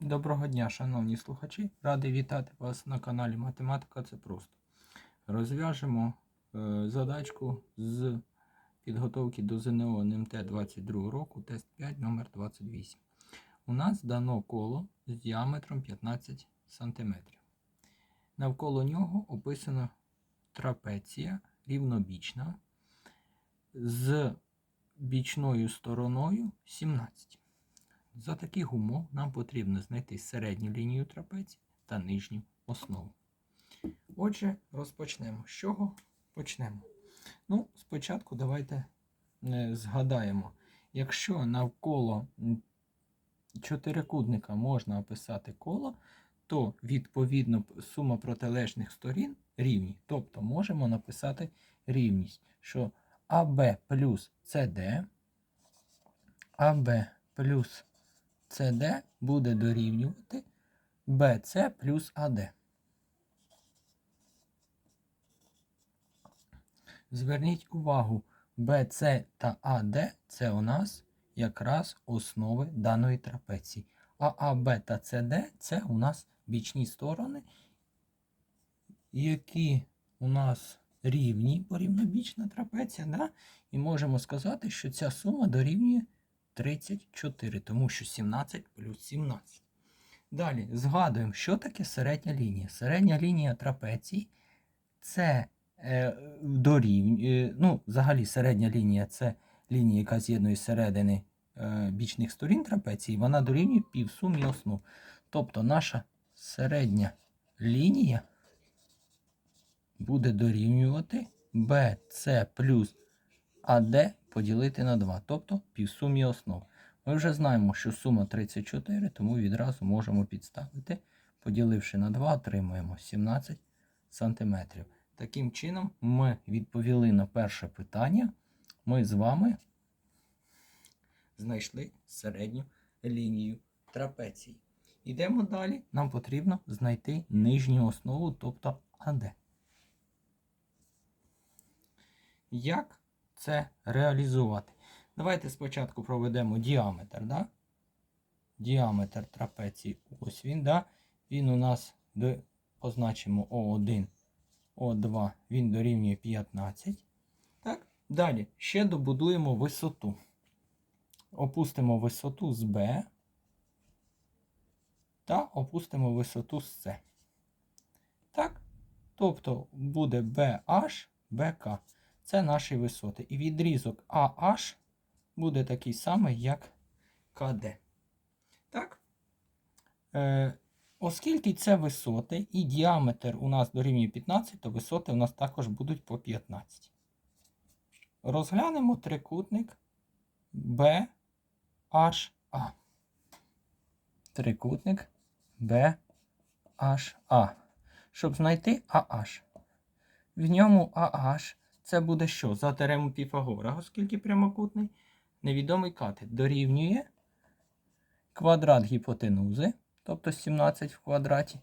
Доброго дня, шановні слухачі. Радий вітати вас на каналі Математика це просто. Розв'яжемо е, задачку з підготовки до ЗНО НМТ 22 року, тест 5 номер 28 У нас дано коло з діаметром 15 см. Навколо нього описано трапеція рівнобічна з бічною стороною 17. За таких умов нам потрібно знайти середню лінію трапеції та нижню основу. Отже, розпочнемо. З чого почнемо? Ну, спочатку давайте е, згадаємо, якщо навколо чотирикутника можна описати коло, то відповідно сума протилежних сторін рівні. Тобто можемо написати рівність, що АБ плюс СД, АБ плюс CD буде дорівнювати BC плюс AD. Зверніть увагу, BC та AD це у нас якраз основи даної трапеції. А AB та CD це у нас бічні сторони, які у нас рівні, бо рівнобічна трапеція, да? і можемо сказати, що ця сума дорівнює 34, тому що 17 плюс 17. Далі згадуємо, що таке середня лінія. Середня лінія трапеції це е, дорівнює, ну, взагалі середня лінія це лінія, яка з'єднує середини е, бічних сторін трапеції, вона дорівнює півсумі основ. Тобто наша середня лінія буде дорівнювати BC плюс АД поділити на 2, тобто півсумі основ. Ми вже знаємо, що сума 34, тому відразу можемо підставити. Поділивши на 2, отримуємо 17 см. Таким чином, ми відповіли на перше питання. Ми з вами знайшли середню лінію трапеції. Йдемо далі. Нам потрібно знайти нижню основу, тобто АД. Як це реалізувати? Давайте спочатку проведемо діаметр. Да? Діаметр трапеції. Ось він. Да? Він у нас позначимо О1, О2, він дорівнює 15. Так? Далі ще добудуємо висоту. Опустимо висоту з Б та опустимо висоту з С. Так? Тобто буде BH, BK. Це наші висоти. І відрізок AH буде такий самий, як КД. Так? Е, оскільки це висоти і діаметр у нас дорівнює 15, то висоти у нас також будуть по 15. Розглянемо трикутник BHA. Трикутник BHA. Щоб знайти AH. В ньому AH це буде що? За теорему Піфагора, оскільки прямокутний. Невідомий катет дорівнює квадрат гіпотенузи, тобто 17 в квадраті,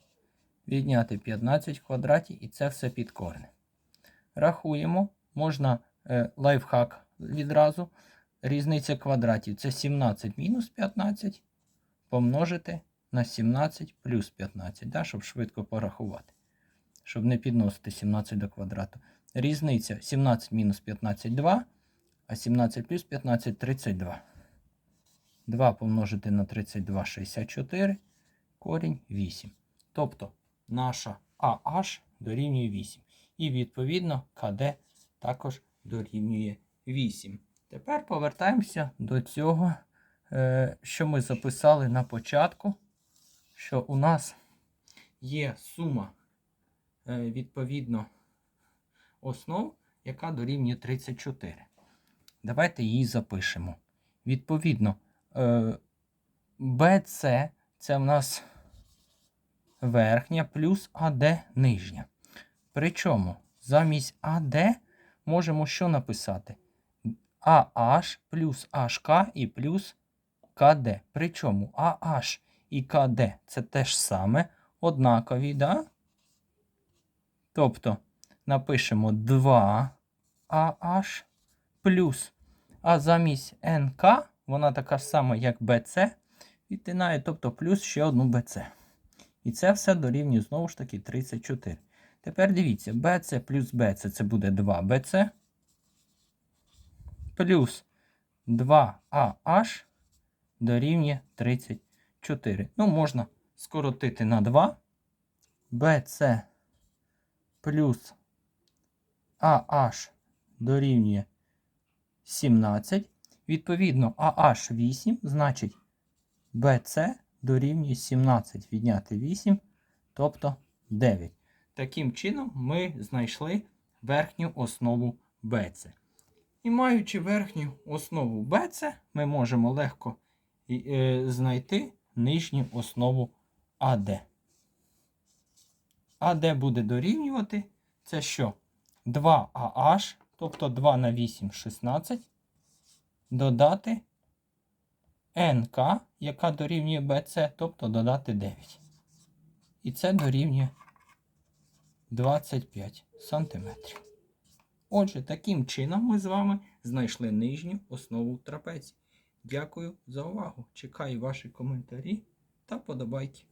відняти 15 в квадраті, і це все під корнем. Рахуємо, можна е, лайфхак відразу. Різниця квадратів це 17 мінус 15 помножити на 17 плюс 15, да, щоб швидко порахувати. Щоб не підносити 17 до квадрату. Різниця 17 мінус 15 2, а 17 плюс 15 32. 2 помножити на 32 64, корінь 8. Тобто наша AH дорівнює 8. І відповідно КД також дорівнює 8. Тепер повертаємося до цього, е, що ми записали на початку, що у нас є сума е, відповідно основ, яка дорівнює 34. Давайте її запишемо. Відповідно, е, BC це в нас верхня плюс AD нижня. Причому замість AD можемо що написати? AH плюс HK і плюс КД. Причому AH і КД це те ж саме, однакові, да? Тобто напишемо 2AH плюс. А замість НК, вона така сама, як BC, відтинає, тобто плюс ще одну BC. І це все дорівнює знову ж таки 34. Тепер дивіться, BC плюс BC це буде 2BC. Плюс 2AH дорівнює 34. Ну, можна скоротити на 2. BC плюс AH дорівнює 17. Відповідно, AH 8, значить BC дорівнює 17. Відняти 8, тобто 9. Таким чином ми знайшли верхню основу BC. І маючи верхню основу BC, ми можемо легко е, знайти нижню основу AD. AD буде дорівнювати це що? 2AH, тобто 2 на 8 16, додати НК, яка дорівнює BC, тобто додати 9. І це дорівнює 25 сантиметрів. Отже, таким чином ми з вами знайшли нижню основу трапеції. Дякую за увагу. Чекаю ваші коментарі та подобайки.